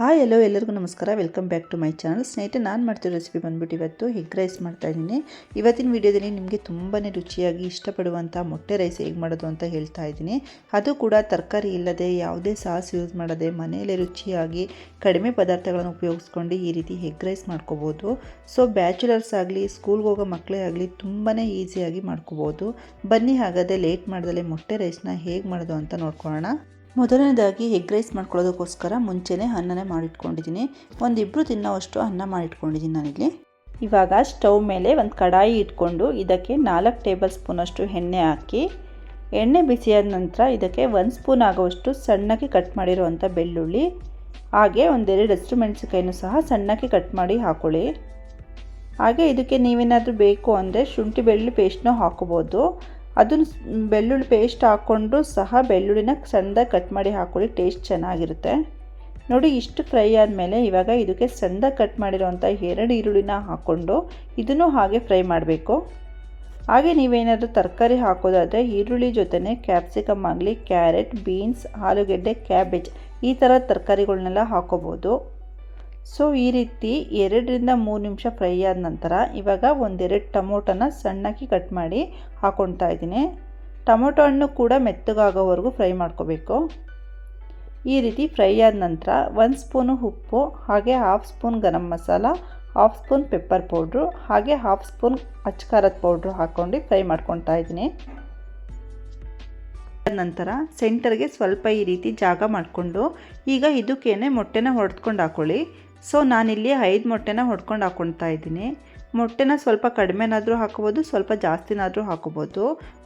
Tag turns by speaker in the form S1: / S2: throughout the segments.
S1: Hi ಎಲ್ಲೋ ಎಲ್ಲರಿಗೂ ನಮಸ್ಕಾರ. Welcome back to my channel ಸ್ನೇಹಿತರೆ, ನಾನು ಮಾಡ್ತಿರೋ ರೆಸಿಪಿ ಬಂದ್ಬಿಟ್ಟು ಇವತ್ತು ಎಗ್ ರೈಸ್ ಮಾಡ್ತಾ ಇದ್ದೀನಿ. ಇವತ್ತಿನ ವಿಡಿಯೋದಲ್ಲಿ ನಿಮಗೆ ತುಂಬಾ ರುಚಿಯಾಗಿ ಇಷ್ಟಪಡುವಂಥ ಮೊಟ್ಟೆ ರೈಸ್ ಹೇಗೆ ಮಾಡೋದು ಅಂತ ಹೇಳ್ತಾ ಇದ್ದೀನಿ. ಅದು ಕೂಡ ತರಕಾರಿ ಇಲ್ಲದೆ, ಯಾವುದೇ ಸಾಸ್ ಯೂಸ್ ಮಾಡದೆ, ಮನೆಯಲ್ಲೇ ರುಚಿಯಾಗಿ ಕಡಿಮೆ ಪದಾರ್ಥಗಳನ್ನು ಉಪಯೋಗಿಸ್ಕೊಂಡು ಈ ರೀತಿ ಎಗ್ ರೈಸ್ ಮಾಡ್ಕೋಬೋದು. ಸೊ ಬ್ಯಾಚುಲರ್ಸ್ ಆಗಲಿ ಸ್ಕೂಲ್ಗೆ ಹೋಗೋ ಮಕ್ಕಳೇ ಆಗಲಿ ತುಂಬಾ ಈಸಿಯಾಗಿ ಮಾಡ್ಕೋಬೋದು. ಬನ್ನಿ ಹಾಗಾದರೆ ಲೇಟ್ ಮಾಡ್ದಲೇ ಮೊಟ್ಟೆ ರೈಸ್ನ ಹೇಗೆ ಮಾಡೋದು ಅಂತ ನೋಡ್ಕೊಳ್ಳೋಣ. ಮೊದಲನೇದಾಗಿ ಎಗ್ ರೈಸ್ ಮಾಡ್ಕೊಳ್ಳೋದಕ್ಕೋಸ್ಕರ ಮುಂಚೆನೇ ಅನ್ನನೇ ಮಾಡಿಟ್ಕೊಂಡಿದ್ದೀನಿ. ಒಂದಿಬ್ಬರು ತಿನ್ನೋವಷ್ಟು ಅನ್ನ ಮಾಡಿಟ್ಕೊಂಡಿದ್ದೀನಿ ನಾನಿಲ್ಲಿ. ಇವಾಗ ಸ್ಟವ್ ಮೇಲೆ ಒಂದು ಕಡಾಯಿ ಇಟ್ಕೊಂಡು ಇದಕ್ಕೆ ನಾಲ್ಕು ಟೇಬಲ್ ಸ್ಪೂನಷ್ಟು ಎಣ್ಣೆ ಹಾಕಿ, ಎಣ್ಣೆ ಬಿಸಿಯಾದ ನಂತರ ಇದಕ್ಕೆ ಒಂದು ಸ್ಪೂನ್ ಆಗುವಷ್ಟು ಸಣ್ಣಕ್ಕೆ ಕಟ್ ಮಾಡಿರುವಂಥ ಬೆಳ್ಳುಳ್ಳಿ, ಹಾಗೆ ಒಂದೆರಡು ಹಸಿರು ಮೆಣಸಿನ್ಕಾಯಿನೂ ಸಹ ಸಣ್ಣಕ್ಕೆ ಕಟ್ ಮಾಡಿ ಹಾಕೊಳ್ಳಿ. ಹಾಗೆ ಇದಕ್ಕೆ ನೀವೇನಾದರೂ ಬೇಕು ಅಂದರೆ ಶುಂಠಿ ಬೆಳ್ಳುಳ್ಳಿ ಪೇಸ್ಟ್ನೂ ಹಾಕೋಬೋದು ಅದನ್ನು ಬೆಳ್ಳುಳ್ಳಿ ಪೇಸ್ಟ್ ಹಾಕ್ಕೊಂಡು ಸಹ ಬೆಳ್ಳುಳ್ಳಿನ ಸಣ್ಣದಾಗಿ ಕಟ್ ಮಾಡಿ ಹಾಕೊಳ್ಳಿ ಟೇಸ್ಟ್ ಚೆನ್ನಾಗಿರುತ್ತೆ. ನೋಡಿ, ಇಷ್ಟು ಫ್ರೈ ಆದಮೇಲೆ ಇವಾಗ ಇದಕ್ಕೆ ಸಣ್ಣದಾಗಿ ಕಟ್ ಮಾಡಿರೋವಂಥ ಎರಡು ಈರುಳ್ಳಿನ ಹಾಕ್ಕೊಂಡು ಇದನ್ನು ಹಾಗೆ ಫ್ರೈ ಮಾಡಬೇಕು. ಹಾಗೆ ನೀವೇನಾದರೂ ತರಕಾರಿ ಹಾಕೋದಾದರೆ ಈರುಳ್ಳಿ ಜೊತೆನೇ ಕ್ಯಾಪ್ಸಿಕಮ್ ಆಗಲಿ ಕ್ಯಾರೆಟ್ ಬೀನ್ಸ್ ಆಲೂಗೆಡ್ಡೆ ಕ್ಯಾಬೇಜ್ ಈ ಥರ ತರಕಾರಿಗಳನ್ನೆಲ್ಲ ಹಾಕೋಬೋದು. ಸೊ, ಈ ರೀತಿ ಎರಡರಿಂದ ಮೂರು ನಿಮಿಷ ಫ್ರೈ ಆದ ನಂತರ ಇವಾಗ ಒಂದೆರಡು ಟೊಮೊಟೊನ ಸಣ್ಣಕ್ಕೆ ಕಟ್ ಮಾಡಿ ಹಾಕ್ಕೊಳ್ತಾ ಇದ್ದೀನಿ. ಟೊಮೊಟೊ ಹಣ್ಣು ಕೂಡ ಮೆತ್ತಗಾಗೋವರೆಗೂ ಫ್ರೈ ಮಾಡ್ಕೋಬೇಕು. ಈ ರೀತಿ ಫ್ರೈ ಆದ ನಂತರ ಒಂದು ಸ್ಪೂನು ಉಪ್ಪು, ಹಾಗೆ half spoon garam masala, half spoon pepper powder, ಹಾಗೆ ಹಾಫ್ ಸ್ಪೂನ್ ಅಚ್ಕಾರದ ಪೌಡ್ರು ಹಾಕ್ಕೊಂಡು ಫ್ರೈ ಮಾಡ್ಕೊತಾ ಇದ್ದೀನಿ. ನಂತರ ಸೆಂಟರ್ಗೆ ಸ್ವಲ್ಪ ಈ ರೀತಿ ಜಾಗ ಮಾಡಿಕೊಂಡು ಈಗ ಇದಕ್ಕೇನೆ ಮೊಟ್ಟೆನ ಹೊಡೆದ್ಕೊಂಡು ಹಾಕ್ಕೊಳ್ಳಿ ಸೊ ನಾನಿಲ್ಲಿ ಐದು ಮೊಟ್ಟೆನ ಹೊಡ್ಕೊಂಡು ಹಾಕ್ಕೊಳ್ತಾ ಇದ್ದೀನಿ. ಮೊಟ್ಟೆನ ಸ್ವಲ್ಪ ಕಡಿಮೆನಾದರೂ ಹಾಕೋಬೋದು, ಸ್ವಲ್ಪ ಜಾಸ್ತಿನಾದರೂ ಹಾಕೋಬೋದು.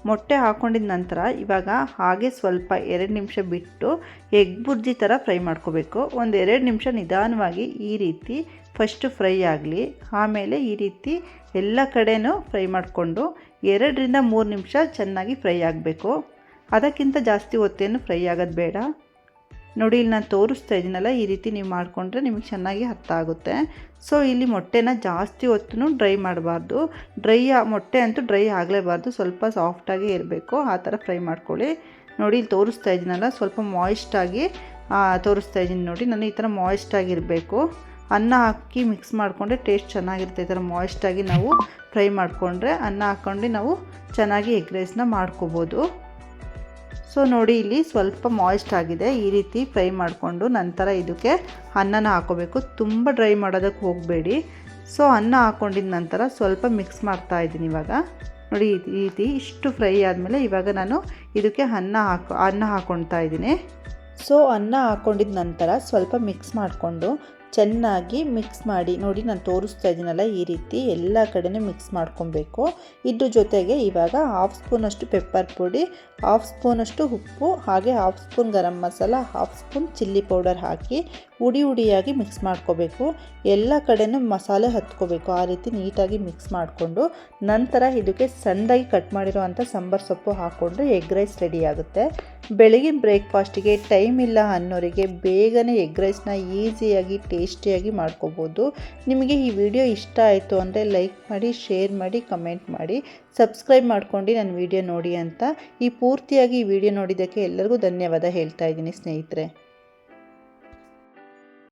S1: ಮೊಟ್ಟೆ ಹಾಕ್ಕೊಂಡಿದ ನಂತರ ಇವಾಗ ಹಾಗೆ ಸ್ವಲ್ಪ ಎರಡು ನಿಮಿಷ ಬಿಟ್ಟು ಎಗ್ ಬುರ್ಜಿ ಥರ ಫ್ರೈ ಮಾಡ್ಕೋಬೇಕು. ಒಂದು ಎರಡು ನಿಮಿಷ ನಿಧಾನವಾಗಿ ಈ ರೀತಿ ಫಸ್ಟು ಫ್ರೈ ಆಗಲಿ, ಆಮೇಲೆ ಈ ರೀತಿ ಎಲ್ಲ ಕಡೆನೂ ಫ್ರೈ ಮಾಡಿಕೊಂಡು ಎರಡರಿಂದ ಮೂರು ನಿಮಿಷ ಚೆನ್ನಾಗಿ ಫ್ರೈ ಆಗಬೇಕು. ಅದಕ್ಕಿಂತ ಜಾಸ್ತಿ ಹೊತ್ತೇನು ಫ್ರೈ ಆಗೋದು ಬೇಡ. ನೋಡಿ, ಇಲ್ಲಿ ನಾನು ತೋರಿಸ್ತಾ ಇದ್ದೀನಲ್ಲ, ಈ ರೀತಿ ನೀವು ಮಾಡಿಕೊಂಡ್ರೆ ನಿಮಗೆ ಚೆನ್ನಾಗಿ ಅರ್ಥ ಆಗುತ್ತೆ. ಸೊ ಇಲ್ಲಿ ಮೊಟ್ಟೆನ ಜಾಸ್ತಿ ಹೊತ್ತು ಡ್ರೈ ಮಾಡಬಾರ್ದು. ಡ್ರೈ ಮೊಟ್ಟೆ ಅಂತೂ ಡ್ರೈ ಆಗಲೇಬಾರ್ದು. ಸ್ವಲ್ಪ ಸಾಫ್ಟಾಗಿ ಇರಬೇಕು. ಆ ಥರ ಫ್ರೈ ಮಾಡ್ಕೊಳ್ಳಿ. ನೋಡಿ, ಇಲ್ಲಿ ತೋರಿಸ್ತಾ ಇದ್ದೀನಲ್ಲ, ಸ್ವಲ್ಪ ಮಾಯಿಸ್ಟಾಗಿ ತೋರಿಸ್ತಾ ಇದ್ದೀನಿ ನೋಡಿ, ನಾನು ಈ ಥರ ಮಾಯಿಸ್ಟಾಗಿರಬೇಕು ಅನ್ನ ಹಾಕಿ ಮಿಕ್ಸ್ ಮಾಡಿಕೊಂಡ್ರೆ ಟೇಸ್ಟ್ ಚೆನ್ನಾಗಿರುತ್ತೆ. ಈ ಥರ ಮಾಯಿಸ್ಟಾಗಿ ನಾವು ಫ್ರೈ ಮಾಡಿಕೊಂಡ್ರೆ ಅನ್ನ ಹಾಕ್ಕೊಂಡು ನಾವು ಚೆನ್ನಾಗಿ ಎಗ್ ರೈಸ್ನ ಮಾಡ್ಕೋಬೋದು. ಸೊ ನೋಡಿ, ಇಲ್ಲಿ ಸ್ವಲ್ಪ ಮಾಯ್ಸ್ಟ್ ಆಗಿದೆ. ಈ ರೀತಿ ಫ್ರೈ ಮಾಡಿಕೊಂಡು ನಂತರ ಇದಕ್ಕೆ ಅನ್ನನ ಹಾಕೋಬೇಕು. ತುಂಬ ಡ್ರೈ ಮಾಡೋದಕ್ಕೆ ಹೋಗಬೇಡಿ. ಸೊ, ಅನ್ನ ಹಾಕ್ಕೊಂಡಿದ ನಂತರ ಸ್ವಲ್ಪ ಮಿಕ್ಸ್ ಮಾಡ್ತಾ ಇದ್ದೀನಿ ಇವಾಗ. ನೋಡಿ, ಈ ರೀತಿ ಇಷ್ಟು ಫ್ರೈ ಆದಮೇಲೆ ಇವಾಗ ನಾನು ಇದಕ್ಕೆ ಅನ್ನ ಹಾಕೋ, ಅನ್ನ ಹಾಕ್ಕೊಳ್ತಾ ಇದ್ದೀನಿ. ಸೊ, ಅನ್ನ ಹಾಕ್ಕೊಂಡಿದ ನಂತರ ಸ್ವಲ್ಪ ಮಿಕ್ಸ್ ಮಾಡಿಕೊಂಡು ಚೆನ್ನಾಗಿ ಮಿಕ್ಸ್ ಮಾಡಿ, ನೋಡಿ ನಾನು ತೋರಿಸ್ತಾ ಇದ್ದೀನಲ್ಲ ಈ ರೀತಿ ಎಲ್ಲ ಕಡೆನೂ ಮಿಕ್ಸ್ ಮಾಡ್ಕೊಬೇಕು. ಇದ್ರ ಜೊತೆಗೆ ಇವಾಗ ಹಾಫ್ ಸ್ಪೂನಷ್ಟು ಪೆಪ್ಪರ್ ಪುಡಿ ಹಾಫ್ ಸ್ಪೂನಷ್ಟು ಉಪ್ಪು, ಹಾಗೆ half spoon garam masala half spoon chilli powder ಹಾಕಿ ಉಡಿ ಉಡಿಯಾಗಿ ಮಿಕ್ಸ್ ಮಾಡ್ಕೋಬೇಕು. ಎಲ್ಲ ಕಡೆನೂ ಮಸಾಲೆ ಹತ್ಕೋಬೇಕು. ಆ ರೀತಿ ನೀಟಾಗಿ ಮಿಕ್ಸ್ ಮಾಡಿಕೊಂಡು ನಂತರ ಇದಕ್ಕೆ ಸಣ್ಣದಾಗಿ ಕಟ್ ಮಾಡಿರೋವಂಥ ಸಾಂಬಾರು ಸೊಪ್ಪು ಹಾಕ್ಕೊಂಡ್ರೆ ಎಗ್ ರೈಸ್ ರೆಡಿ ಆಗುತ್ತೆ. ಬೆಳಗಿನ ಬ್ರೇಕ್ಫಾಸ್ಟಿಗೆ ಟೈಮ್ ಇಲ್ಲ ಅನ್ನೋರಿಗೆ ಬೇಗನೆ ಎಗ್ ರೈಸ್ನ ಈಸಿಯಾಗಿ ಟೇಸ್ಟಿಯಾಗಿ ಮಾಡ್ಕೋಬೋದು. ನಿಮಗೆ ಈ ವಿಡಿಯೋ ಇಷ್ಟ ಆಯಿತು ಅಂದರೆ ಲೈಕ್ ಮಾಡಿ ಶೇರ್ ಮಾಡಿ ಕಮೆಂಟ್ ಮಾಡಿ. ಸಬ್ಸ್ಕ್ರೈಬ್ ಮಾಡ್ಕೊಂಡು ನನ್ನ ವಿಡಿಯೋ ನೋಡಿ ಅಂತ. ಈ ಪೂರ್ತಿಯಾಗಿ ಈ ವಿಡಿಯೋ ನೋಡಿದ್ದಕ್ಕೆ ಎಲ್ಲರಿಗೂ ಧನ್ಯವಾದ ಹೇಳ್ತಾ ಇದ್ದೀನಿ ಸ್ನೇಹಿತರೆ.